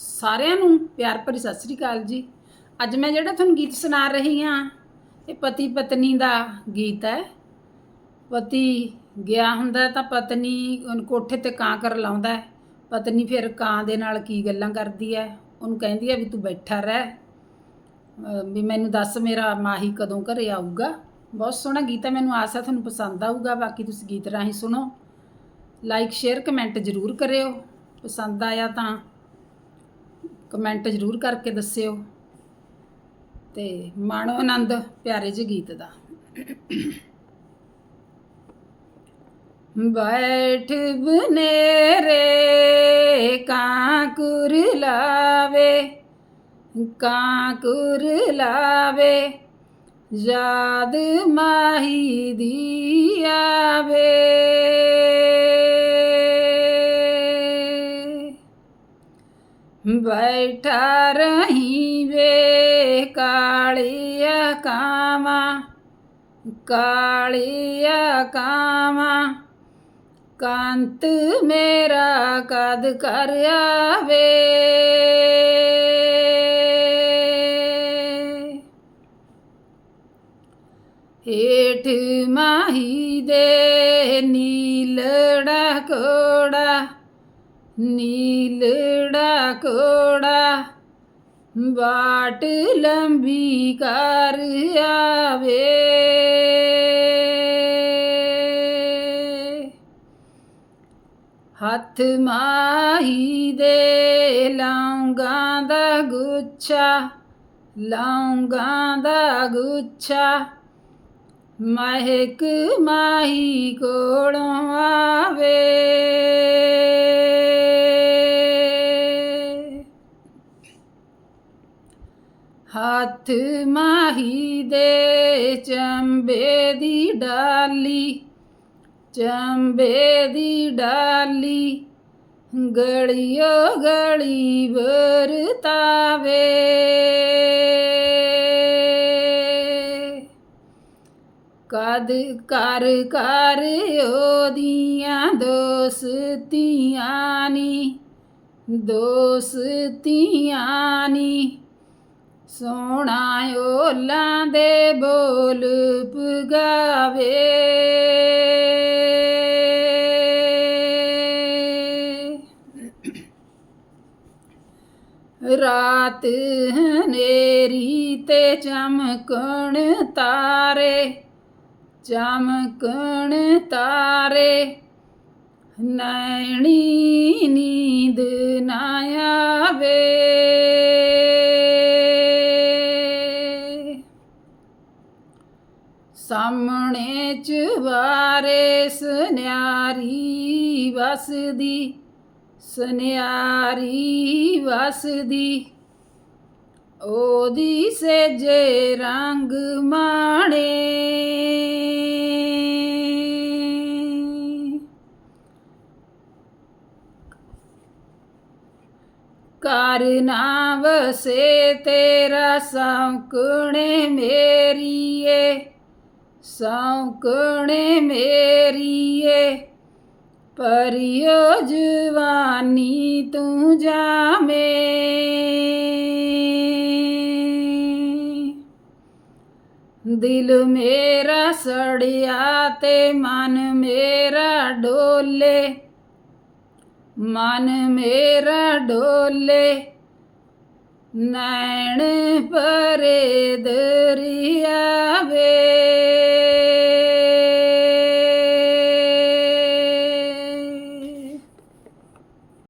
ਸਾਰਿਆਂ ਨੂੰ ਪਿਆਰ ਭਰੀ ਸਤਿ ਸ੍ਰੀ ਅਕਾਲ ਜੀ। ਅੱਜ ਮੈਂ ਜਿਹੜਾ ਤੁਹਾਨੂੰ ਗੀਤ ਸੁਣਾ ਰਹੀ ਹਾਂ, ਇਹ ਪਤੀ ਪਤਨੀ ਦਾ ਗੀਤ ਹੈ। ਪਤੀ ਗਿਆ ਹੁੰਦਾ ਤਾਂ ਪਤਨੀ ਉਹਨੂੰ ਕੋਠੇ ਤੇ ਕਾਂ ਕਰ ਲਾਉਂਦਾ ਹੈ। ਪਤਨੀ ਫਿਰ ਕਾਂ ਦੇ ਨਾਲ ਕੀ ਗੱਲਾਂ ਕਰਦੀ ਹੈ? ਉਹਨੂੰ ਕਹਿੰਦੀ ਹੈ ਵੀ ਤੂੰ ਬੈਠਾ ਰਹਿ। ਵੀ ਮੈਨੂੰ ਦੱਸ ਮੇਰਾ ਮਾਹੀ ਕਦੋਂ ਘਰੇ ਆਊਗਾ। ਬਹੁਤ ਸੋਹਣਾ ਗੀਤ ਹੈ, ਮੈਨੂੰ ਆਸ ਹੈ ਤੁਹਾਨੂੰ ਪਸੰਦ ਆਊਗਾ। ਬਾਕੀ ਤੁਸੀਂ ਗੀਤ ਰਾਹੀਂ ਸੁਣੋ। ਲਾਈਕ ਸ਼ੇਅਰ ਕਮੈਂਟ ਜ਼ਰੂਰ ਕਰਿਓ। ਪਸੰਦ ਆਇਆ ਤਾਂ ਕਮੈਂਟ ਜ਼ਰੂਰ ਕਰਕੇ ਦੱਸਿਓ। ਤੇ ਮਾਣੋ ਆਨੰਦ, ਪਿਆਰੇ ਜਿਹੇ ਗੀਤ ਦਾ। ਬੈਠ ਬਨੇਰੇ ਕਾਂ ਕੁਰ ਲਾਵੇ ਕਾਂ ਕੁਰ ਲਾਵੇ, ਯਾਦ ਮਾਹੀ ਦੀ ਆਵੇ। ਬੈਠਾ ਰਹੀਂ ਵੇ ਕਾਲੀਆ ਕਾਮਾ ਕਾਲੀਆ ਕਾਮਾ ਕੰਤ ਮੇਰਾ ਕਦ ਕਰ ਆਵੇ ਹੇਠ ਮਾਹੀ ਦੇ ਨੀਲੜਾ ਕੋੜਾ ਨੀਲੜਾ ਕੋੜਾ ਬਾਟ ਲੰਬੀ ਕਰ ਆਵੇ। ਹੱਥ ਮਾਹੀ ਦੇ ਲੌਂਗਾਂ ਦਾ ਗੁੱਛਾ, ਲੌਂਗਾਂ ਦਾ ਗੁੱਛਾ, ਮਹਿਕ ਮਾਹੀ ਕੋਲੋਂ ਆਵੇ। ਹੱਥ ਮਾਹੀ ਦੇ ਚੰਬੇ ਦੀ ਡਾਲੀ, ਚੰਬੇ ਦੀ ਡਾਲੀ, ਗੜੀਓ ਗੜੀ ਵਰਤਾਵੇ। ਕਦ ਕਰ ਕਰ ਉਹਦੀਆਂ ਦੋਸਤੀਆਂ ਨੀ ਦੋਸਤੀਆਂ ਨੀ ਸੋਹਣਾ ਓਲਾਂ ਦੇ ਬੋਲ ਪਗਾਵੇ। ਰਾਤ ਹਨੇਰੀ ਤੇ ਚਮਕਣ ਤਾਰੇ ਚਮਕਣ ਤਾਰੇ। ਨੈਣੀ ਨੀਂਦ ਨਾ ਆਵੇ। ਸਾਹਮਣੇ ਚਵਾਰੇ ਸੁਨਿਆਰੀ ਵਸਦੀ ਸੁਨਿਆਰੀ ਵਸਦੀ। ਉਹਦੀ ਸੇਜੇ ਰੰਗ ਮਾਣੇ। ਕਰ ਨਾ ਵਸੇ ਤੇਰਾ ਸੌਕਣੇ ਮੇਰੀਏ। ਸੌਕਣੇ ਮੇਰੀਏ ਪਰਿਓ ਜਵਾਨੀ ਤੂੰ ਜਾਵੇਂ। ਦਿਲ ਮੇਰਾ ਸੜਿਆ ਤੇ ਮਨ ਮੇਰਾ ਡੋਲੇ, ਮਨ ਮੇਰਾ ਡੋਲੇ। ਨੈਣ ਪਰੇ ਦਰਿਆ